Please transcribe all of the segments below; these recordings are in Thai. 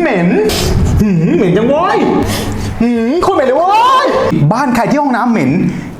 เหม็นหืมเหม็นจังเว้ยหืมโคนเหม็นเลยเว้ยบ้านใครที่ห้องน้ำเหม็น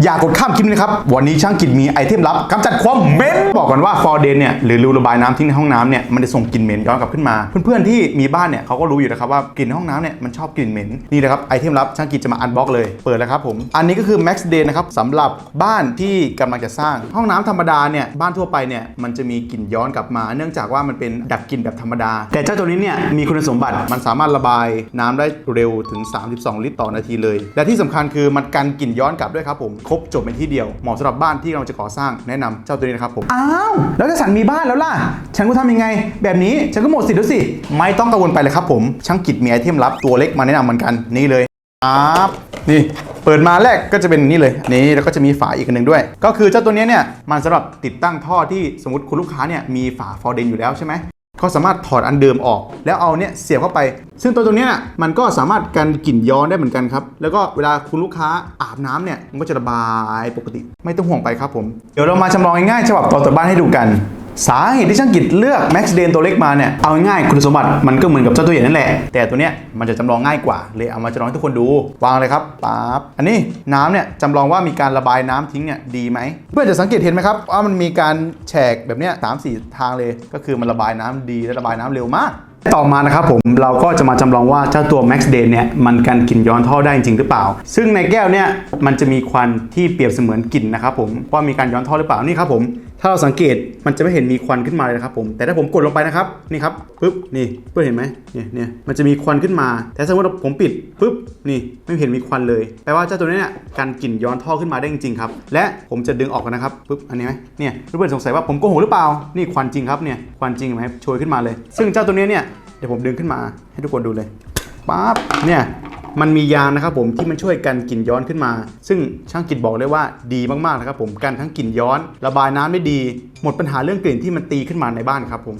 อย่ากดข้ามคลิปนี้นะครับ วันนี้ช่างกิจมีไอเทมลับกำจัดความเหม็นบอกก่อนว่าฟอร์เดนเนี่ยหรือรูระบายน้ำทิ้งในห้องน้ำเนี่ยมันจะส่งกลิ่นเหม็นย้อนกลับขึ้นมา เพื่อนๆที่มีบ้านเนี่ยเขาก็รู้อยู่นะครับว่ากลิ่นห้องน้ำเนี่ยมันชอบกลิ่นเหม็นนี่นะครับไอเทมลับช่างกิจจะมาอันบ็อกเลยเปิดแล้วครับผมอันนี้ก็คือ Max Day นะครับสำหรับบ้านที่กำลังจะสร้างห้องน้ำธรรมดาเนี่ยบ้านทั่วไปเนี่ยมันจะมีกลิ่นย้อนกลับมา เนื่องจากว่ามันเป็นดักกลิ่นแบบธรรมดา แต่เจ้าตัวนี้เนี่ยมีคุณสมบัติมันสามารถระบายน้ำได้เร็วถึง 32 ลิตรต่อนาทีเลย และที่สำคัญคือมันกันกลิ่นย้อนกลับด้วยครับผมครบจบเป็นที่เดียวเหมาะสำหรับบ้านที่เราจะก่อสร้างแนะนำเจ้าตัวนี้นะครับผมอ้าวแล้วถ้าฉันมีบ้านแล้วล่ะ ฉันก็ทำยังไง แบบนี้ฉันก็หมดสิทธิ์แล้วสิ ไม่ต้องกังวลไปเลยครับผมช่างกิจมีไอเทมลับตัวเล็กมาแนะนำเหมือนกันนี่เลยครับนี่เปิดมาแรกก็จะเป็นนี่เลยนี่แล้วก็จะมีฝาอีกอันหนึ่งด้วย ก็คือเจ้าตัวเนี้ยเนี่ยมันสำหรับติดตั้งท่อที่สมมติคุณลูกค้าเนี่ยมีฝาฟอร์เดนอยู่แล้วใช่ไหมก็สามารถถอดอันเดิมออก แล้วเอาเนี่ยเสียบเข้าไป ซึ่งตัวตัวเนี้ยน่ะมันก็สามารถกันกลิ่นย้อนได้เหมือนกันครับ แล้วก็เวลาคุณลูกค้า อาบน้ำเนี่ยมันก็จะระบายปกติ ไม่ต้องห่วงไปครับผม เดี๋ยวเรามาจำลองง่ายๆฉบับต่อตัวบ้านให้ดูกัน สาเหตุที่ช่างกิจเลือก Max d a n ตัวเล็กมาเนี่ยเอาง่ายคุณสมบัติมันก็เหมือนกับเจ้าตัวใหญ่นั่นแหละ แต่ตัวเนี้ยมันจะจำลองง่ายกว่า เลยเอามาจำลองให้ทุกคนดู วางเลยครับปั๊บอันนี้น้ำเนี่ยจำลองว่ามีการระบายน้ำทิ้งเนี่ยดีไหมเพื่อนจะสังเกตเห็นไหมครับว่ามันมีการแฉกแบบเนี้ยสามสี่ทางเลย ก็คือมันระบายน้ำดีและระบายน้ำเร็วมาก ต่อมานะครับผมเราก็จะมาจำลองว่าเจ้าตัว Max d a y เนี่ยมันกันกลิ่นย้อนท่อได้จริงหรือเปล่า ซึ่งในแก้วเนี่ยมันจะมีควันที่เปรียบเสมือนกลิ่นนะครับผมว่ามีการย้อนท่อหรือเปล่านี่ครับผม ถ้าเราสังเกตมันจะไม่เห็นมีควันขึ้นมาเลยนะครับผม แต่ถ้าผมกดลงไปนะครับ นี่ครับปึ๊บ นี่เพื่อนเห็นไหมเนี่ยเนี่ยมันจะมีควันขึ้นมา แต่สมมติว่าผมปิดปึ๊บ นี่ไม่เห็นมีควันเลย แปลว่าเจ้าตัวนี้เนี่ยกันกลิ่นย้อนท่อขึ้นมาได้จริงๆครับ และผมจะดึงออกกันนะครับปึ๊บ อันนี้ไหมเนี่ยเพื่อนสงสัยว่าผมโกหกหรือเปล่า นี่ควันจริงครับ เนี่ย ควันจริงเห็นไหมโชยขึ้นมาเลย ซึ่งเจ้าตัวนี้เนี่ย เดี๋ยวผมดึงขึ้นมาให้ทุกคนดูเลยปั๊บ เนี่ย มันมียางนะครับผมที่มันช่วยกันกลิ่นย้อนขึ้นมา ซึ่งช่างกลิ่นบอกเลยว่าดีมากๆนะครับผมกันทั้งกลิ่นย้อน ระบายน้ำได้ดี หมดปัญหาเรื่องกลิ่นที่มันตีขึ้นมาในบ้านครับผม